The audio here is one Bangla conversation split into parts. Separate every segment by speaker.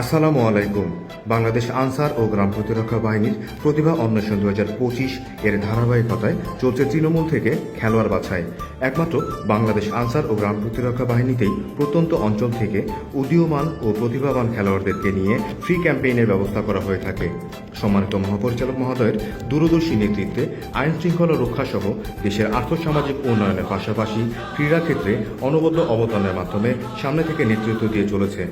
Speaker 1: আসসালামু আলাইকুম। বাংলাদেশ আনসার ও গ্রাম প্রতিরক্ষা বাহিনীর প্রতিভা অন্বেষণ দু হাজার পঁচিশ এর ধারাবাহিকতায় চলছে তৃণমূল থেকে খেলোয়াড় বাছাই। একমাত্র বাংলাদেশ আনসার ও গ্রাম প্রতিরক্ষা বাহিনীতেই প্রত্যন্ত অঞ্চল থেকে উদীয়মান ও প্রতিভাবান খেলোয়াড়দেরকে নিয়ে ফ্রি ক্যাম্পেইনের ব্যবস্থা করা হয়ে থাকে। সম্মানিত মহাপরিচালক মহোদয়ের দূরদর্শী নেতৃত্বে আইন শৃঙ্খলা রক্ষা সহ দেশের আর্থসামাজিক উন্নয়নের পাশাপাশি ক্রীড়াক্ষেত্রে অনবদ্য অবদানের মাধ্যমে সামনে থেকে নেতৃত্ব দিয়ে চলেছে।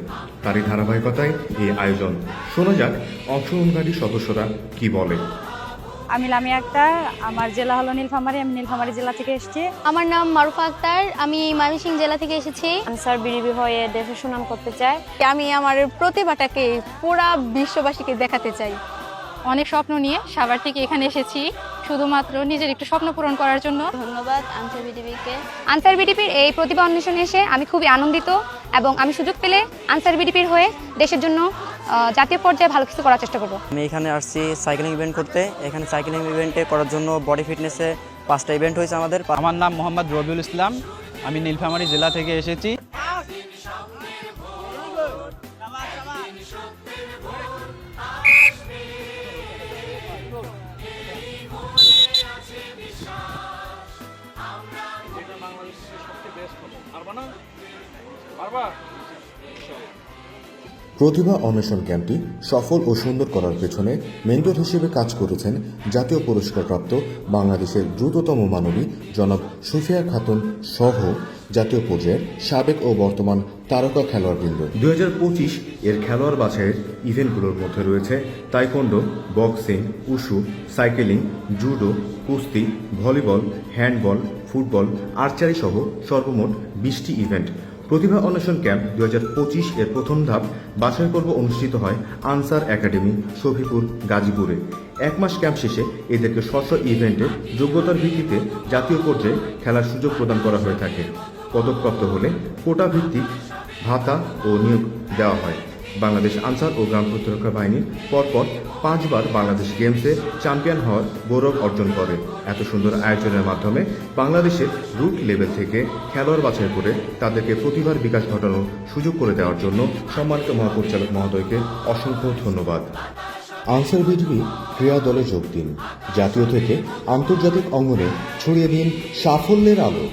Speaker 1: তারই ধারাবাহিকতায় এই আয়োজন। শোনা যাক অংশগ্রহণকারী সদস্যরা কি বলে।
Speaker 2: আমি লামিয়া আক্তার আমার জেলা হলো নীলফামারী আমি নীলফামারী জেলা থেকে এসেছি।
Speaker 3: আমার নাম মারুফা আক্তার আমি ময়মনসিংহ জেলা থেকে এসেছি।
Speaker 2: আনসার বিডিবি হয়ে দেশের সুনাম করতে চাই।
Speaker 3: আমি আমার প্রতিভাটাকে পুরা বিশ্ববাসীকে দেখাতে চাই।
Speaker 4: অনেক স্বপ্ন নিয়ে সাভার থেকে এখানে এসেছি শুধুমাত্র নিজের একটু স্বপ্ন পূরণ করার জন্য।
Speaker 3: ধন্যবাদ আনসার বিডিবিকে।
Speaker 5: আনসার বিডিপির এই প্রতিভা অন্বেষণে এসে আমি খুবই আনন্দিত। এবং আমি সুযোগ পেলে আনসার বিডিপির হয়ে দেশের জন্য জাতীয় পর্যায়ে ভালো কিছু করার চেষ্টা করব।
Speaker 6: আমি এখানে আসছি সাইকেলিং ইভেন্ট করতে। এখানে সাইকেলিং ইভেন্টে করার জন্য বডি ফিটনেসে পাঁচটা ইভেন্ট হয়েছে আমাদের।
Speaker 7: আমার নাম মোহাম্মদ রবিউল ইসলাম। আমি নীলফামারী জেলা থেকে এসেছি।
Speaker 1: প্রতিভা অন্বেষণ ক্যাম্পটি সফল ও সুন্দর করার পেছনে মেন্টর হিসেবে কাজ করেছেন জাতীয় পুরস্কারপ্রাপ্ত বাংলাদেশের দ্রুততম মানবী জনাব সুফিয়া খাতুন সহ জাতীয় পর্যায়ের সাবেক ও বর্তমান তারকা খেলোয়াড়বৃন্দ। দু হাজার পঁচিশ এর খেলোয়াড় বাছাইয়ের ইভেন্টগুলোর মধ্যে রয়েছে taekwondo, boxing, wushu, cycling, judo, কুস্তি, ভলিবল, হ্যান্ডবল, ফুটবল, আর্চারি সহ সর্বমোট বিশটি ইভেন্ট। প্রতিভা অন্বেষণ ক্যাম্প দু হাজার পঁচিশ এর প্রথম ধাপ বাছাই পর্ব অনুষ্ঠিত হয় আনসার একাডেমি, শফিপুর, গাজীপুরে। এক মাস ক্যাম্প শেষে এদেরকে স্বচ্ছ স্ব ইভেন্টে যোগ্যতার ভিত্তিতে জাতীয় পর্যায়ে খেলার সুযোগ প্রদান করা হয়ে থাকে। পদকপ্রাপ্ত হলে কোটা ভিত্তিক ভাতা ও নিয়োগ দেওয়া হয়। বাংলাদেশ আনসার ও গ্রাম প্রতিরক্ষা বাহিনী পরপর পাঁচবার বাংলাদেশ গেমসে চ্যাম্পিয়ন হওয়ার গৌরব অর্জন করে। এত সুন্দর আয়োজনের মাধ্যমে বাংলাদেশের রুট লেভেল থেকে খেলোয়াড় বাছাই করে তাদেরকে প্রতিভার বিকাশ ঘটানোর সুযোগ করে দেওয়ার জন্য সম্মানিত মহাপরিচালক মহোদয়কে অসংখ্য ধন্যবাদ। আনসার বিজবি ক্রীড়া দলে যোগ দিন। জাতীয় থেকে আন্তর্জাতিক অঙ্গনে ছড়িয়ে দিন সাফল্যের আলো।